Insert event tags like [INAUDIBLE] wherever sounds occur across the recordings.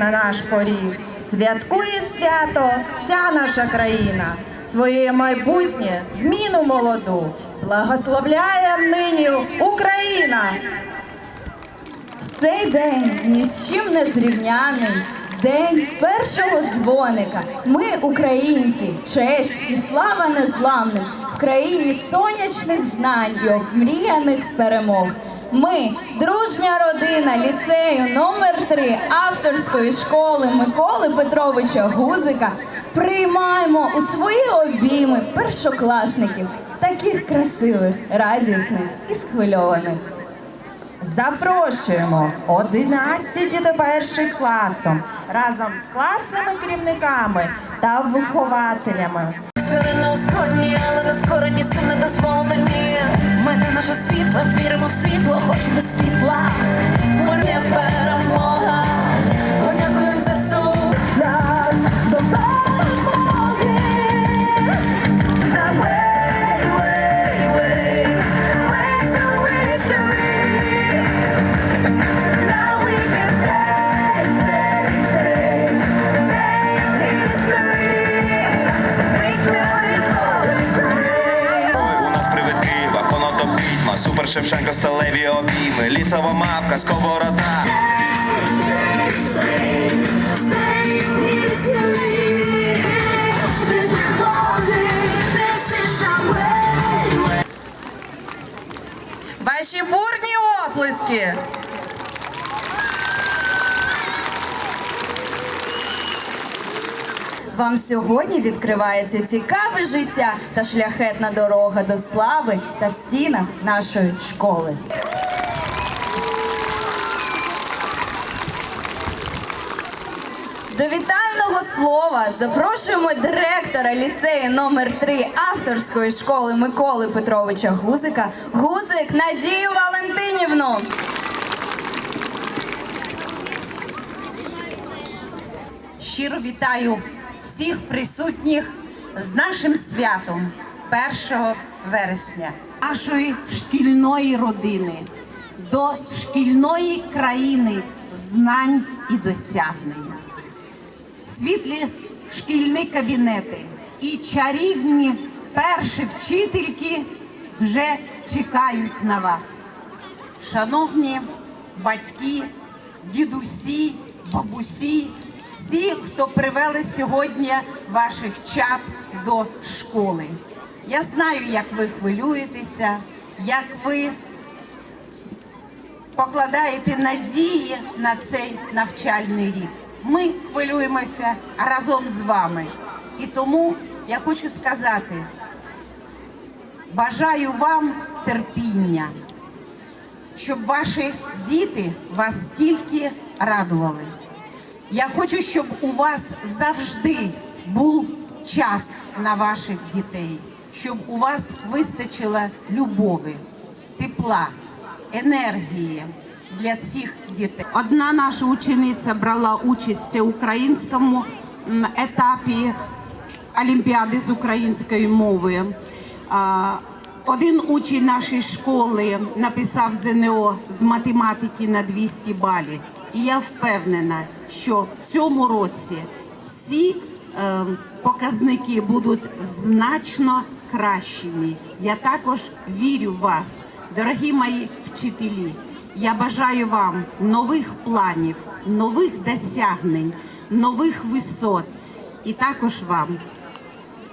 на наш поріг. Святкує свято вся наша країна. Своє майбутнє, зміну молоду. Благословляє нині Україна. В Цей день ні з чим не зрівняний. День першого дзвоника. Ми, українці, честь і слава незламним в країні сонячних знань і обмріяних перемог. Ми, дружня родина ліцею номер 3 авторської школи Миколи Петровича Гузика, приймаємо у свої обійми першокласників, таких красивих, радісних і схвильованих. Запрошуємо 11 до першим класом разом з класними керівниками та вихователями. На ускорені, але не скорені, сили дозволені. Мене наше світло, віримо в світло, хочемо світла. Ми не перемога. Супер Шевченко, сталеві обійми, лісова мавка, сковорода. Ваші бурні оплески. Вам сьогодні відкривається цікаве життя та шляхетна дорога до слави та в стінах нашої школи. До вітального слова запрошуємо директора ліцею номер 3 авторської школи Миколи Петровича Гузика Гузик Надію Валентинівну. Щиро вітаю всіх присутніх з нашим святом 1 вересня, нашої шкільної родини, до шкільної країни знань і досягнень. Світлі шкільні кабінети і чарівні перші вчительки вже чекають на вас. Шановні батьки, дідусі, бабусі, всі, хто привели сьогодні ваших чат до школи. Я знаю, як ви хвилюєтеся, як ви покладаєте надії на цей навчальний рік. Ми хвилюємося разом з вами. І тому я хочу сказати: бажаю вам терпіння, щоб ваші діти вас тільки радували. Я хочу, щоб у вас завжди був час на ваших дітей, щоб у вас вистачило любові, тепла, енергії для цих дітей. Одна наша учениця брала участь в всеукраїнському етапі Олімпіади з української мови. Один учень нашої школи написав ЗНО з математики на 200 балів. І я впевнена, що в цьому році ці е, показники будуть значно кращими. Я також вірю в вас, дорогі мої вчителі. Я бажаю вам нових планів, нових досягнень, нових висот і також вам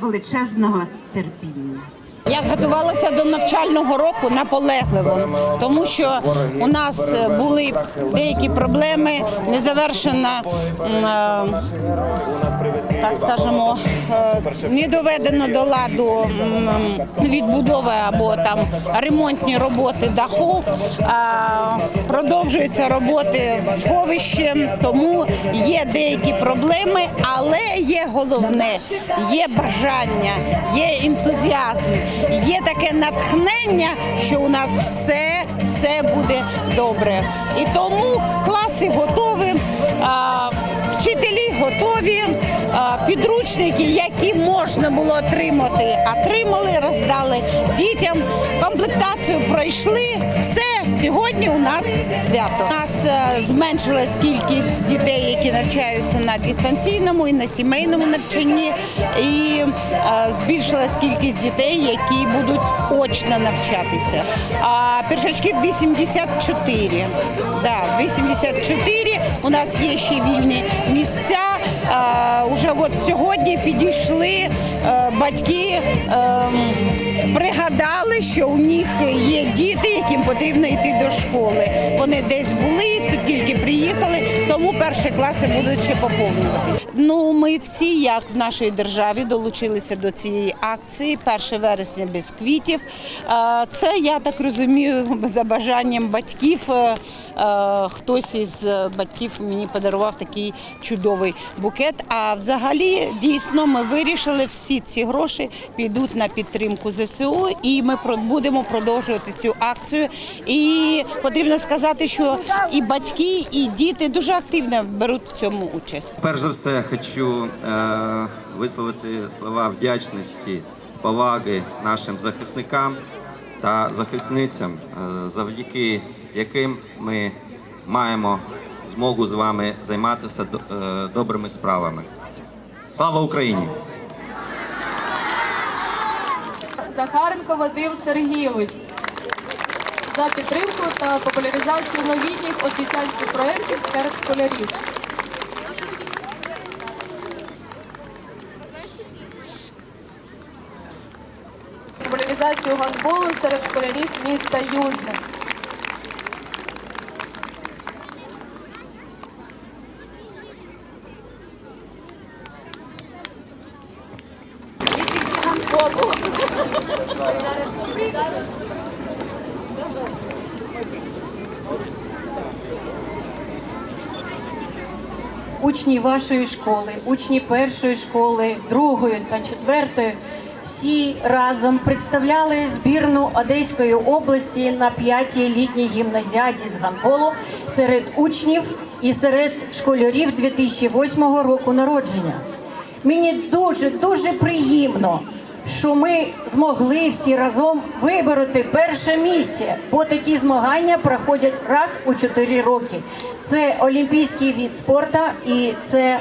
величезного терпіння. Я готувалася до навчального року наполегливо, тому що у нас були деякі проблеми, незавершена е, так скажемо, е, не доведено до ладу відбудови або там ремонтні роботи даху. Продовжуються роботи в сховищі, тому є деякі проблеми, але є головне, є бажання, є ентузіазм, є таке натхнення, що у нас все, все буде добре. І тому класи готові. Вчителі готові, підручники, які можна було отримати, отримали, роздали дітям. Комплектацію пройшли. Все сьогодні у нас свято. У нас е, зменшилась кількість дітей, які навчаються на дистанційному і на сімейному навчанні, і е, збільшилась кількість дітей, які будуть очно навчатися. А першачків 84. Да, 84. У нас є ще вільні місця. Е, Уже от сьогодні підійшли е, батьки, е, пригадали, що у них є діти, яким потрібно йти до школи. Вони десь були, тільки приїхали, тому перші класи будуть ще поповнюватися. Ну, ми всі, як в нашій державі, долучилися до цієї акції. 1 вересня без квітів. Це я так розумію, [LAUGHS] за бажанням батьків. Е, е, Хтось із е, батьків мені подарував такий чудовий букет. А взагалі, дійсно, ми вирішили, всі ці гроші підуть на підтримку ЗСУ, і ми будемо продовжувати цю акцію. І потрібно сказати, що і батьки, і діти дуже активно беруть в цьому участь. Перш за все, хочу е, висловити слова вдячності, поваги нашим захисникам та захисницям, е, завдяки яким ми маємо змогу з вами займатися е, добрими справами. Слава Україні! Захаренко Вадим Сергійович за підтримку та популяризацію новітніх освітянських проєктів серед школярів. Популяризацію гандболу серед школярів міста Южне. Учні вашої школи, учні першої школи, другої та четвертої, всі разом представляли збірну Одеської області на п'ятій літній гімназіаді з гандболу серед учнів і серед школярів 2008 року народження. Мені дуже дуже приємно, що ми змогли всі разом вибороти перше місце, бо такі змагання проходять раз у 4 роки. Це олімпійський від спорту і це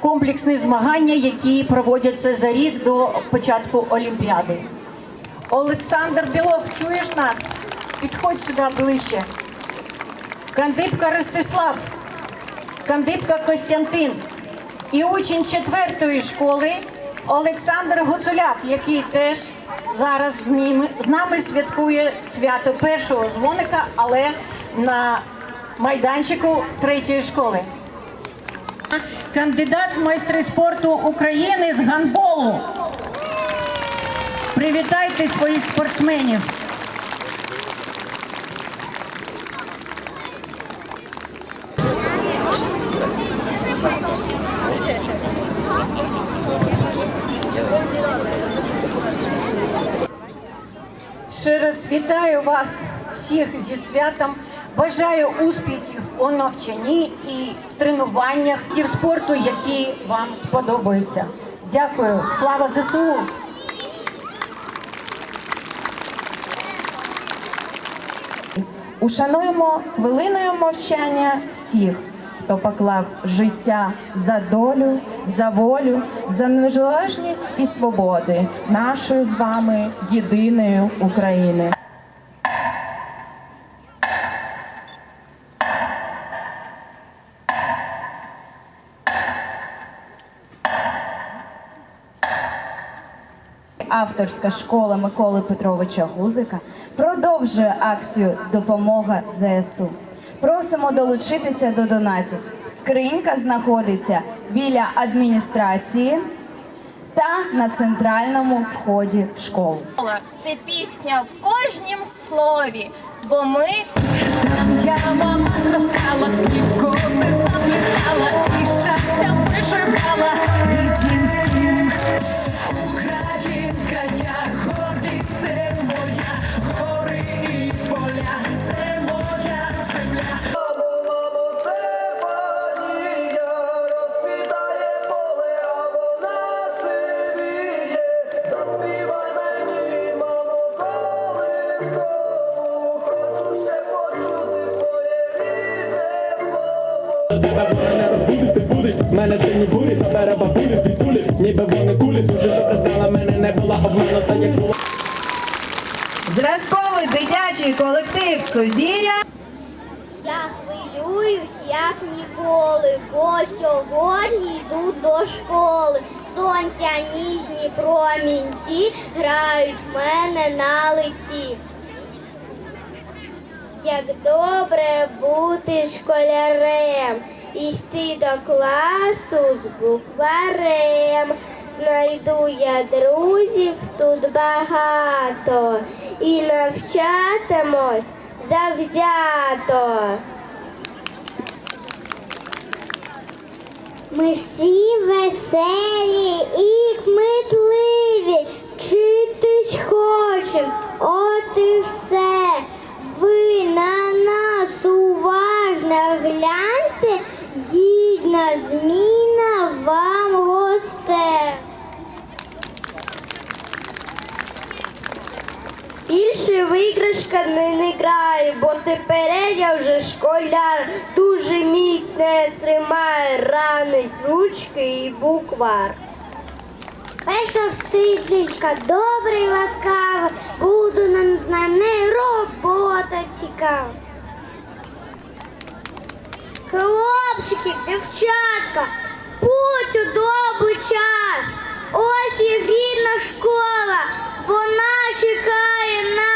комплексні змагання, які проводяться за рік до початку Олімпіади. Олександр Білов, чуєш нас? Підходь сюди ближче. Кандипка Ростислав, Кандипка Костянтин і учень четвертої школи Олександр Гуцуляк, який теж зараз з ними з нами святкує свято першого дзвоника, але на майданчику третьої школи. Кандидат в майстри спорту України з гандболу. Привітайте своїх спортсменів. Ще раз вітаю вас всіх зі святом. Бажаю успіхів у навчанні і в тренуваннях і в спорту, які вам сподобаються. Дякую, слава ЗСУ! Ушануємо хвилиною мовчання всіх, хто поклав життя за долю, за волю, за незалежність і свободи нашої з вами єдиної України. Авторська школа Миколи Петровича Гузика продовжує акцію Допомога ЗСУ. Просимо долучитися до донатів. Скринька знаходиться біля адміністрації та на центральному вході в школу. Це пісня в кожнім слові, бо ми Я мама зростала, світ коси заплітала і щастя вишивала Зразковий дитячий колектив Сузір'я. Я хвилююсь, як ніколи, бо сьогодні йду до школи. Сонця ніжні промінці грають в мене на лиці. Як добре бути школярем, і йти до класу з букварем. Знайду я друзів тут багато і навчатимось завзято. Ми всі веселі і кмитливі, вчитись хочем, от і все. Ви на нас уважно гляньте, гідна зміна вам госте. Більше виграшка не, не граю, бо тепер я вже школяр, дуже міцно тримає ранить ручки і буквар. Перша вчителька, добра і ласкава, буду нам з нами робота цікава. Хлопчики, дівчатка, путь у добрий час. Ось і рідна школа, вона чекає нас.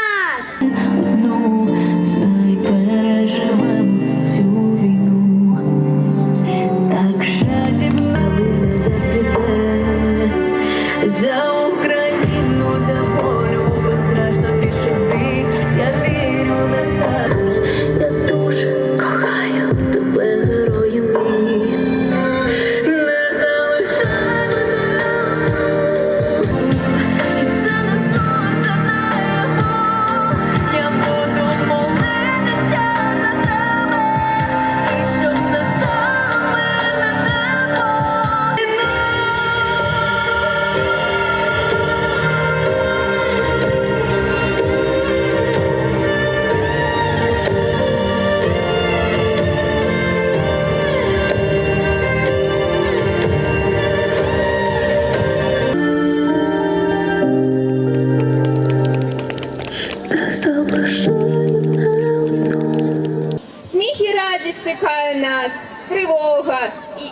Чекає нас, тривога і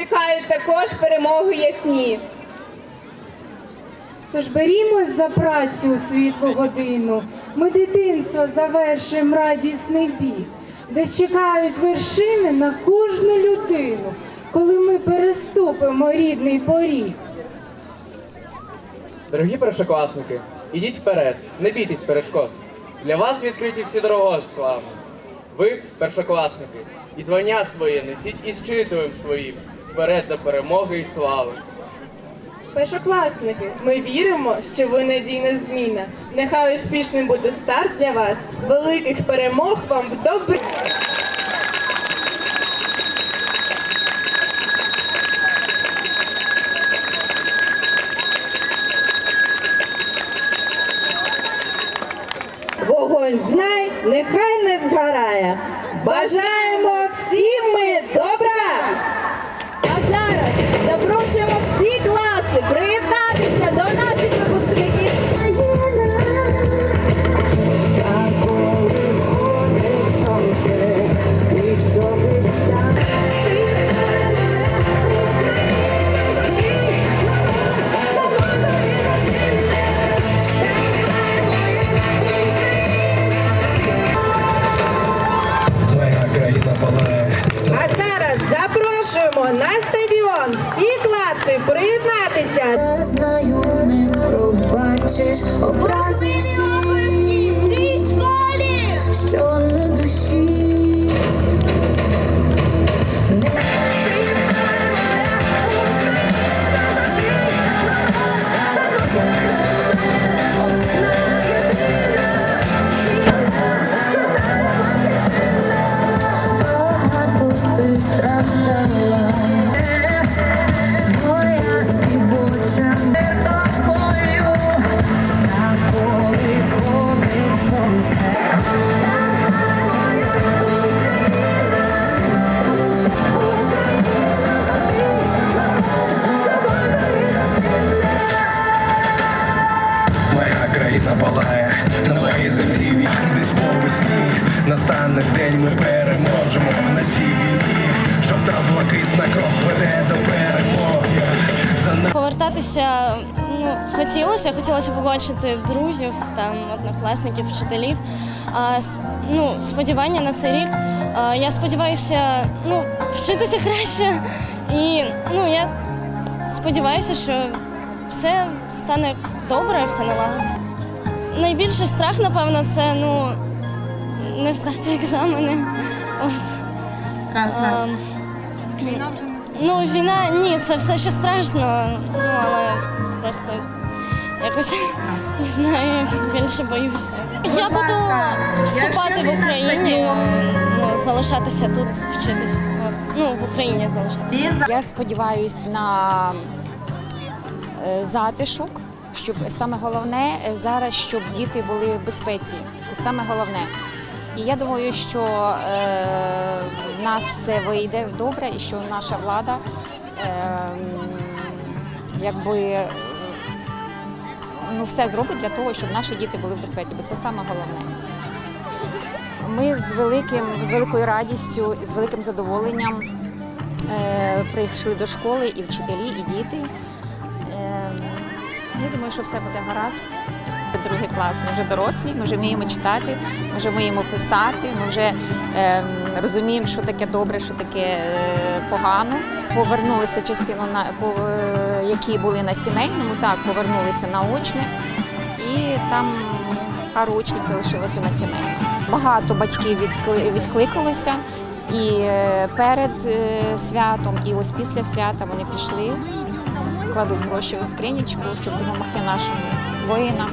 чекають також перемоги ясні. Тож берімось за працю у світлу годину. Ми дитинство завершуємо радісний біг, де чекають вершини на кожну людину, коли ми переступимо рідний поріг. Дорогі першокласники, ідіть вперед, не бійтесь перешкод. Для вас відкриті всі дорогослави. слави. Ви першокласники, і звання своє несіть із читовим своїм вперед до перемоги і слави. Першокласники, ми віримо, що ви надійна зміна. Нехай успішним буде старт для вас. Великих перемог вам в добрі. Моя країна палає на моїй землі десь по весні. Настане день, ми переможемо на цій війні. Жовта блакитна кров веде до перемоги. За Повертатися ну, хотілося, хотілося побачити друзів, там, однокласників, вчителів. А, ну, сподівання на цей рік. А, я сподіваюся ну, вчитися краще. І ну, я сподіваюся, що все стане добре, все налагодиться. Найбільший страх, напевно, це ну, не здати екзамени. От. Раз, раз. Ем, Ну, війна ні, це все ще страшно, ну але просто якось не знаю, більше боюся. Я буду вступати в Україні, ну, залишатися тут, вчитись. От. Ну, в Україні залишатися. Я сподіваюся на е, затишок, щоб саме головне е, зараз, щоб діти були в безпеці. Це саме головне. І я думаю, що е, в нас все вийде добре, і що наша влада е, якби ну, все зробить для того, щоб наші діти були в безпеці, бо це саме головне. Ми з великим, з великою радістю і з великим задоволенням е, прийшли до школи і вчителі, і діти. Я думаю, що все буде гаразд. Другий клас. Ми вже дорослі, ми вже вміємо читати, ми вже вміємо писати, ми вже е, розуміємо, що таке добре, що таке е, погано. Повернулися частину на по, е, які були на сімейному, так повернулися на очне, і там пару учнів залишилося на сімейному. Багато батьків відкли- відкликалося і е, перед е, святом, і ось після свята вони пішли, кладуть гроші у скринічку, щоб допомогти нашим воїнам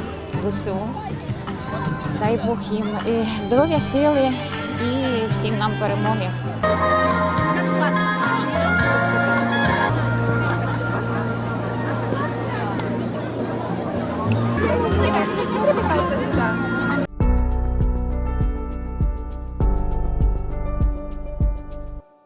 ЗСУ. Дай Бог їм е, здоров'я, сили і всім нам перемоги. Треба